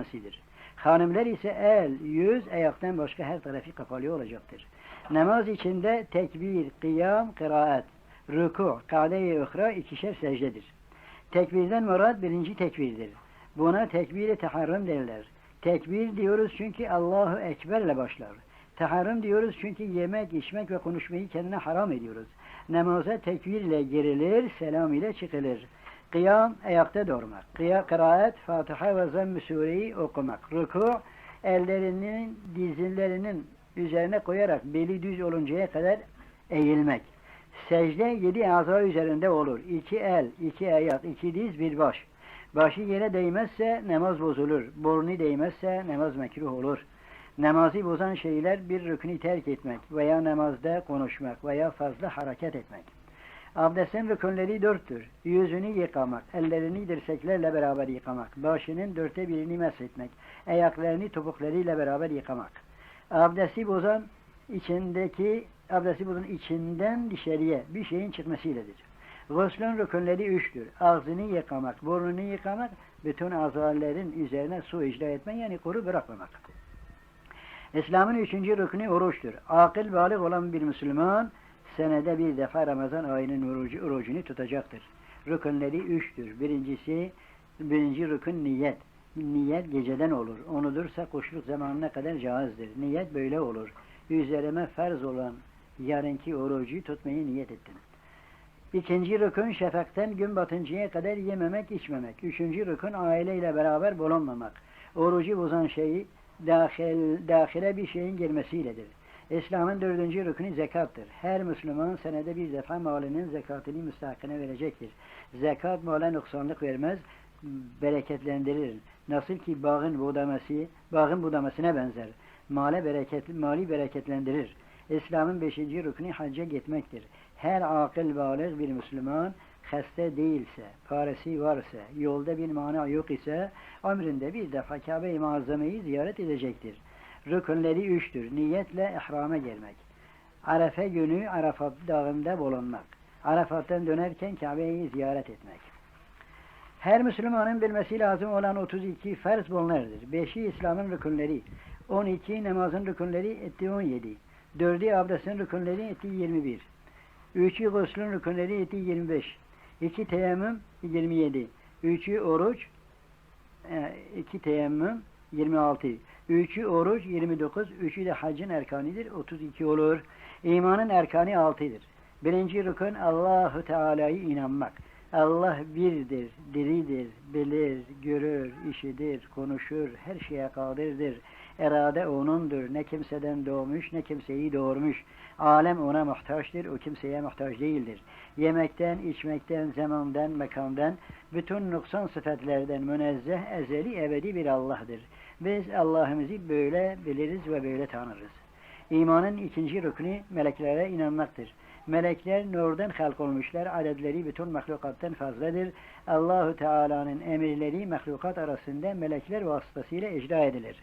bakmasıdır. Hanımlar ise el, yüz, ayaktan başka her tarafı kapalı olacaktır. Namaz içinde tekbir, kıyam, kıraat, ruku, kade-i uhra ikişer secdedir. Tekbirden murad birinci tekbirdir. Buna tekbir-i teharrüm derler. Tekbir diyoruz çünkü Allahu Ekber'le başlar. Teharrüm diyoruz çünkü yemek, içmek ve konuşmayı kendine haram ediyoruz. Namaza tekbir ile girilir, selam ile çıkılır. Kıyam, ayakta durmak. Kıya, kıraat, Fatiha ve Zamm-ı Sure'yi okumak. Ruku, ellerinin, dizlerinin üzerine koyarak beli düz oluncaya kadar eğilmek. Secde yedi azra üzerinde olur. İki el, iki ayak, iki diz, bir baş. Başı yere değmezse namaz bozulur. Burnu değmezse namaz mekruh olur. Namazı bozan şeyler bir rükünü terk etmek veya namazda konuşmak veya fazla hareket etmek. Abdestin rükünleri dörttür. Yüzünü yıkamak, ellerini dirseklerle beraber yıkamak, başının dörtte birini meshetmek, ayaklarını topuklarıyla beraber yıkamak. Abdesti bozan içindeki abdesti bozan içinden dışarıya bir şeyin çıkmasıyladır. Guslün rükünleri üçtür. Ağzını yıkamak, burnunu yıkamak, bütün azaların üzerine su icra etmek yani kuru bırakmamak. İslam'ın üçüncü rükünü oruçtur. Akıl balık olan bir Müslüman senede bir defa Ramazan ayının orucu, orucunu tutacaktır. Rükünleri üçtür. Birincisi, birinci rükün niyet. Niyet geceden olur. Onudursa kuşluk zamanına kadar caizdir. Niyet böyle olur. Üzerime farz olan yarınki orucu tutmayı niyet ettim. İkinci rükün şefakten gün batıncaya kadar yememek, içmemek. Üçüncü rükün aileyle beraber bulunmamak. Orucu bozan şeyi dahil, dahile bir şeyin girmesiyledir. İslam'ın dördüncü rükünü zekattır. Her Müslüman senede bir defa malının zekatını müstahakine verecektir. Zekat mala noksanlık vermez, bereketlendirir. Nasıl ki bağın budaması, bağın budamasına benzer. Male bereket, mali bereketlendirir. İslam'ın beşinci rükünü hacca gitmektir. Her akıl balık bir Müslüman hasta değilse, parası varsa, yolda bir mana yok ise ömründe bir defa Kabe-i Muazzama'yı ziyaret edecektir. Rükünleri üçtür. Niyetle ihrama gelmek. Arefe günü Arafat dağında bulunmak. Arafat'tan dönerken Kabe'yi ziyaret etmek. Her Müslümanın bilmesi lazım olan 32 farz bunlardır. Beşi İslam'ın rükünleri, 12 namazın rükünleri etti 17, dördü abdestin rükünleri etti 21, üçü guslün rükünleri etti 25, iki teyemmüm 27, üçü oruç, e, iki teyemmüm 26, üçü oruç 29, üçü de hacın erkanidir 32 olur. İmanın erkanı 6'dır. Birinci rükün Allahu Teala'yı inanmak. Allah birdir, diridir, bilir, görür, işidir, konuşur, her şeye kadirdir. Erade O'nundur. Ne kimseden doğmuş, ne kimseyi doğurmuş. Alem O'na muhtaçtır, O kimseye muhtaç değildir. Yemekten, içmekten, zamandan, mekandan, bütün noksan sıfatlerden münezzeh, ezeli, ebedi bir Allah'dır. Biz Allah'ımızı böyle biliriz ve böyle tanırız. İmanın ikinci rüknü meleklere inanmaktır. Melekler nurdan halk olmuşlar. Adetleri bütün mahlukattan fazladır. Allahu Teala'nın emirleri mahlukat arasında melekler vasıtasıyla icra edilir.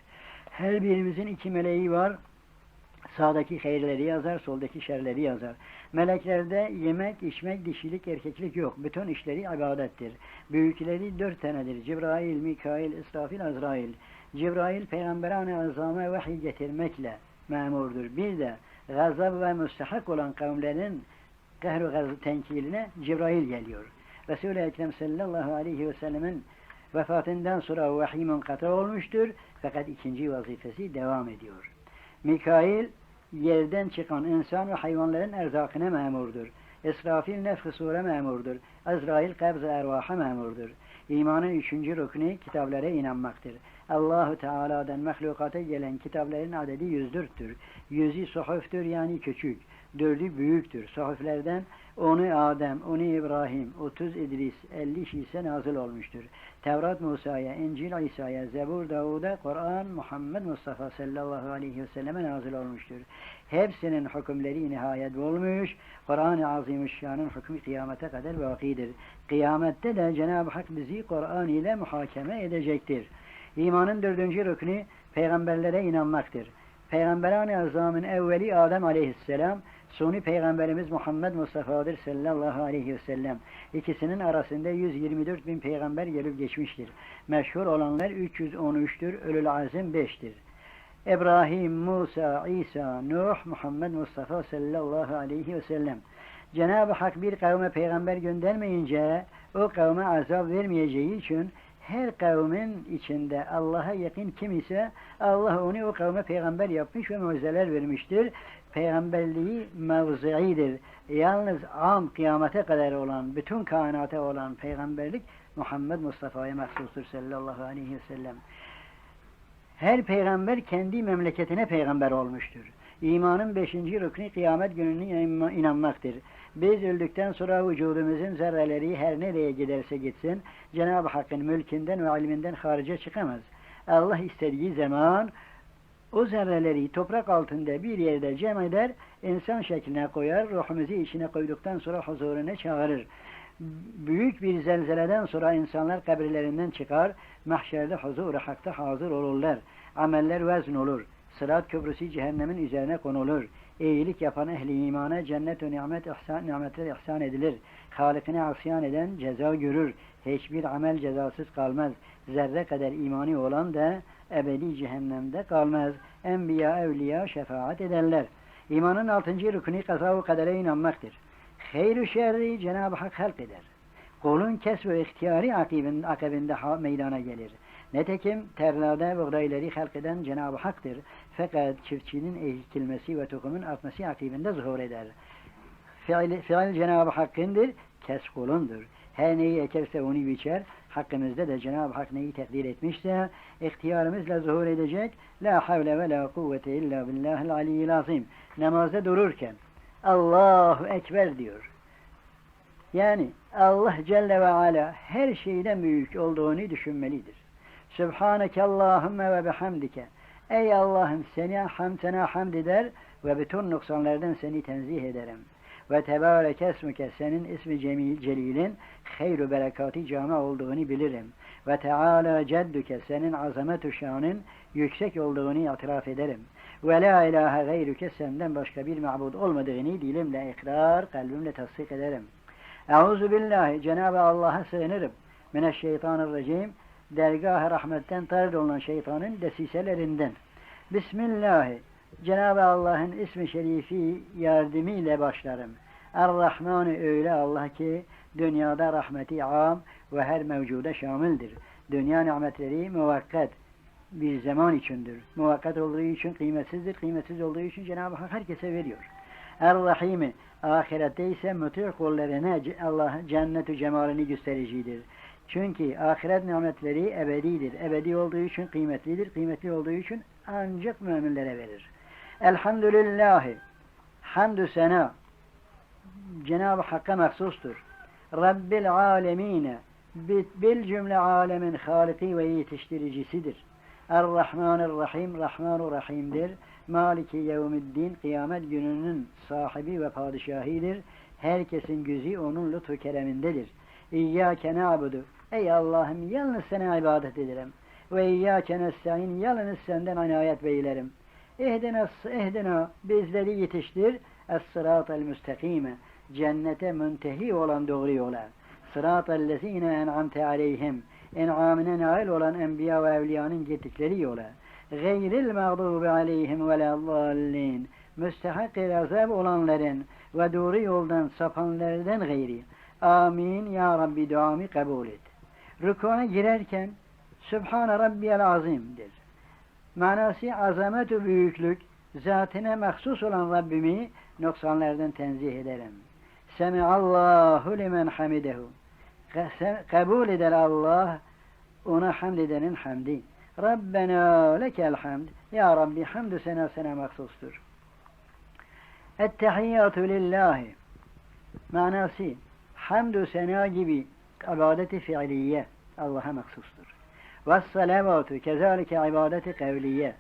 Her birimizin iki meleği var. Sağdaki hayırları yazar, soldaki şerleri yazar. Meleklerde yemek, içmek, dişilik, erkeklik yok. Bütün işleri ibadettir. Büyükleri dört tanedir. Cibrail, Mikail, İsrafil, Azrail. Cibrail peygamberane azama vahiy getirmekle memurdur. Bir de gazab ve müstehak olan kavimlerin kahru gazı tenkiline Cibrail geliyor. Resul-i Ekrem sallallahu aleyhi ve sellemin vefatından sonra vahiy munkatı olmuştur. Fakat ikinci vazifesi devam ediyor. Mikail yerden çıkan insan ve hayvanların erzakına memurdur. İsrafil nefh-i sure memurdur. Azrail kabz-ı ervaha memurdur. İmanın üçüncü rüknü kitaplara inanmaktır. Allahu Teala'dan mahlukata gelen kitapların adedi yüzdürttür. Yüzü suhuftur yani küçük. Dördü büyüktür. Suhuflerden onu Adem, onu İbrahim, 30 İdris, 50 şise nazil olmuştur. Tevrat Musa'ya, İncil İsa'ya, Zebur Davud'a, Kur'an Muhammed Mustafa sallallahu aleyhi ve selleme nazil olmuştur. Hepsinin hükümleri nihayet olmuş. Kur'an-ı Azimüşşan'ın hükmü kıyamete kadar vakidir. Kıyamette de Cenab-ı Hak bizi Kur'an ile muhakeme edecektir. İmanın dördüncü rüknü peygamberlere inanmaktır. Peygamberan-ı Azam'ın evveli Adem aleyhisselam, Suni Peygamberimiz Muhammed Mustafa'dır sallallahu aleyhi ve sellem. İkisinin arasında 124 bin peygamber gelip geçmiştir. Meşhur olanlar 313'tür, ölül azim 5'tir. İbrahim, Musa, İsa, Nuh, Muhammed Mustafa sallallahu aleyhi ve sellem. Cenab-ı Hak bir kavme peygamber göndermeyince o kavme azap vermeyeceği için her kavmin içinde Allah'a yakın kim ise Allah onu o kavme peygamber yapmış ve mucizeler vermiştir. Peygamberliği mevzi'idir. Yalnız am kıyamete kadar olan, bütün kainata olan peygamberlik Muhammed Mustafa'ya mahsustur sallallahu aleyhi ve sellem. Her peygamber kendi memleketine peygamber olmuştur. İmanın beşinci rüknü kıyamet gününe inanmaktır. Biz öldükten sonra vücudumuzun zerreleri her nereye giderse gitsin, Cenab-ı Hakk'ın mülkünden ve ilminden harice çıkamaz. Allah istediği zaman o zerreleri toprak altında bir yerde cem eder, insan şekline koyar, ruhumuzu içine koyduktan sonra huzuruna çağırır. Büyük bir zelzeleden sonra insanlar kabirlerinden çıkar, mahşerde huzur-u hakta hazır olurlar. Ameller vezn olur. Sırat köprüsü cehennemin üzerine konulur. İyilik yapan ehli imana cennet ve nimet ihsan, nimetler ihsan edilir. Halikine asyan eden ceza görür. Hiçbir amel cezasız kalmaz. Zerre kadar imani olan da ebedi cehennemde kalmaz. Enbiya, evliya şefaat ederler. İmanın altıncı rükünü kaza ve kadere inanmaktır. Hayr-ı şerri Cenab-ı Hak halk eder. Kulun kes ve ihtiyari akibinde, meydana gelir. Netekim terlada buğdayları halk eden Cenab-ı Hak'tır. Fakat çiftçinin ekilmesi ve tohumun artması akibinde zuhur eder. Fiil, fiil Cenab-ı Hakk'ındır, kes kulundur. Her neyi ekerse onu biçer. Hakkımızda da Cenab-ı Hak neyi takdir etmişse ihtiyarımızla zuhur edecek. La havle ve la kuvvete illa billahil aliyyil azim. Namazda dururken Allahu Ekber diyor. Yani Allah Celle ve Ala her şeyden büyük olduğunu düşünmelidir. Sübhaneke Allahümme ve bihamdike. Ey Allah'ım seni ham sana hamd eder ve bütün noksanlardan seni tenzih ederim. Ve tebarek esmuke senin ismi cemil, celilin hayru berekati cami olduğunu bilirim. Ve teala cedduke senin azamet şanın yüksek olduğunu itiraf ederim. Ve la ilahe gayrüke senden başka bir mabud olmadığını dilimle ikrar, kalbimle tasdik ederim. Euzu billahi Cenab-ı Allah'a sığınırım. Mineşşeytanirracim dergah-ı rahmetten tarid olunan şeytanın desiselerinden. Bismillahi Cenab-ı Allah'ın ismi şerifi yardımıyla başlarım. Er-Rahmanı öyle Allah ki dünyada rahmeti am ve her mevcuda şamildir. Dünya nimetleri muvakkat bir zaman içindir. Muvakkat olduğu için kıymetsizdir. Kıymetsiz olduğu için Cenab-ı Hak herkese veriyor. Er-Rahimi ahirette ise mütih kullarına Allah cennet cemalini göstericidir. Çünkü ahiret nimetleri ebedidir. Ebedi olduğu için kıymetlidir. Kıymetli olduğu için ancak müminlere verir. Elhamdülillahi hamdü sena Cenab-ı Hakk'a mahsustur. Rabbil alemine bil cümle alemin haliki ve yetiştiricisidir. Er-Rahmanir-Rahim Rahman-ı Rahim'dir. Maliki yevmiddin kıyamet gününün sahibi ve padişahidir. Herkesin gözü onun lütfu keremindedir. İyyâke na'budu Ey Allah'ım yalnız sana ibadet ederim. Ve iyyâke nesta'in yalnız senden inayet beylerim. Ehdina, ehdina bizleri yetiştir. Es-sırâtel müstakime. Cennete müntehi olan doğru yola. Sıratel lezîne en'amte aleyhim. En'amine nail olan enbiya ve evliyanın gittikleri yola. Gayril mağdubi aleyhim ve lallallin. Müstehak azab olanların ve doğru yoldan sapanlardan gayri. Amin ya Rabbi duamı kabul et. Rükûna girerken Sübhane Rabbiyel Azim'dir. Manası azamet büyüklük, zatine mahsus olan Rabbimi noksanlardan tenzih ederim. Semi'allahu limen hamidehu. Kabul eder Allah, ona hamd edenin hamdi. Rabbena lekel hamd. Ya Rabbi hamdü sena sana mahsustur. Ettehiyyatü lillahi. Manası hamdü sena gibi ibadeti fiiliye Allah'a mahsustur. Ve salavatu kezalike ibadeti kevliye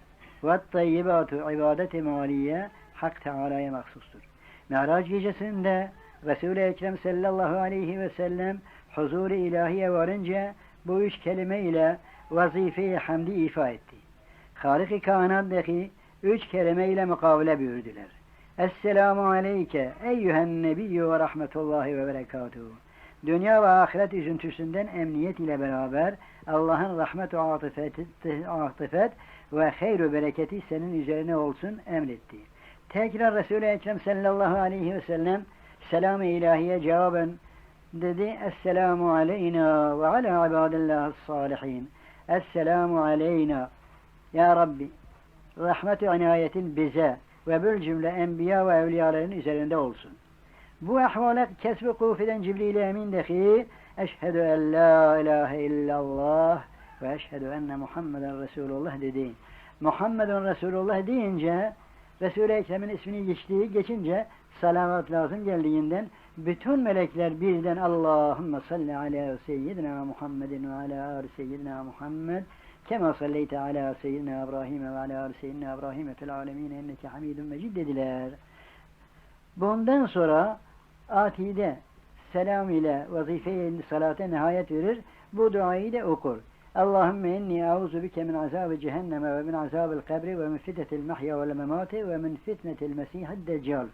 ve tayyibatu ibadeti maliye Hak Teala'ya mahsustur. Miraç gecesinde Resul-i Ekrem sallallahu aleyhi ve sellem huzur-i ilahiye varınca bu üç kelime ile vazife-i hamdi ifa etti. Halik-i kainattaki üç kelime ile mukavele buyurdular. Esselamu aleyke eyyühen nebiyyü ve rahmetullahi ve berekatuhu. Dünya ve ahiret üzüntüsünden emniyet ile beraber Allah'ın rahmet ve atıfet, ve hayr bereketi senin üzerine olsun emretti. Tekrar Resul-i Ekrem sallallahu aleyhi ve sellem selam-ı ilahiye cevaben dedi Esselamu aleyna ve ala ibadillahis salihin. Esselamu aleyna. Ya Rabbi rahmet-i inayetin bize ve bül cümle enbiya ve evliyaların üzerinde olsun. Bu ahvale kesbi kufiden Cibril emin dehi eşhedü en la ilahe illallah ve eşhedü enne Muhammeden Resulullah dedi. Muhammedun Resulullah deyince Resul-i Ekrem'in ismini geçtiği geçince salavat lazım geldiğinden bütün melekler birden Allahümme salli ala seyyidina Muhammedin ve ala ali seyyidina Muhammed kema salleyte ala seyyidina İbrahim ve ala ali seyyidina İbrahim fil alemin enneke hamidun mecid dediler. Bundan sonra atide selam ile vazife-i salate nihayet verir. Bu duayı da okur. Allahümme inni auzu bike min azabı cehenneme ve min azabı kabri ve min fitnetil mahya ve memati ve min fitnetil mesihid deccal.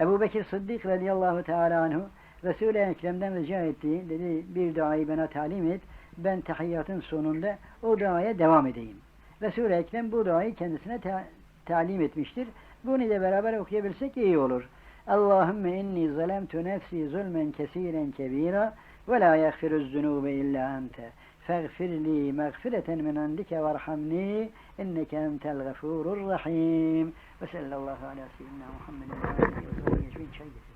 Ebu Bekir Sıddık radıyallahu teala anhu Resul-i Ekrem'den rica etti. Dedi bir duayı bana talim et. Ben tahiyyatın sonunda o duaya devam edeyim. Resul-i Ekrem bu duayı kendisine ta talim etmiştir. Bunu ile beraber okuyabilsek iyi olur. Allahümme inni zalemtu nefsi zulmen kesiren kebira ve la yaghfiruz zunube illa ente. Feğfirli mağfireten min indike verhamni inneke entel gafurur rahim. Ve sallallahu ala seyyidina Muhammedin aleyhi ve sellem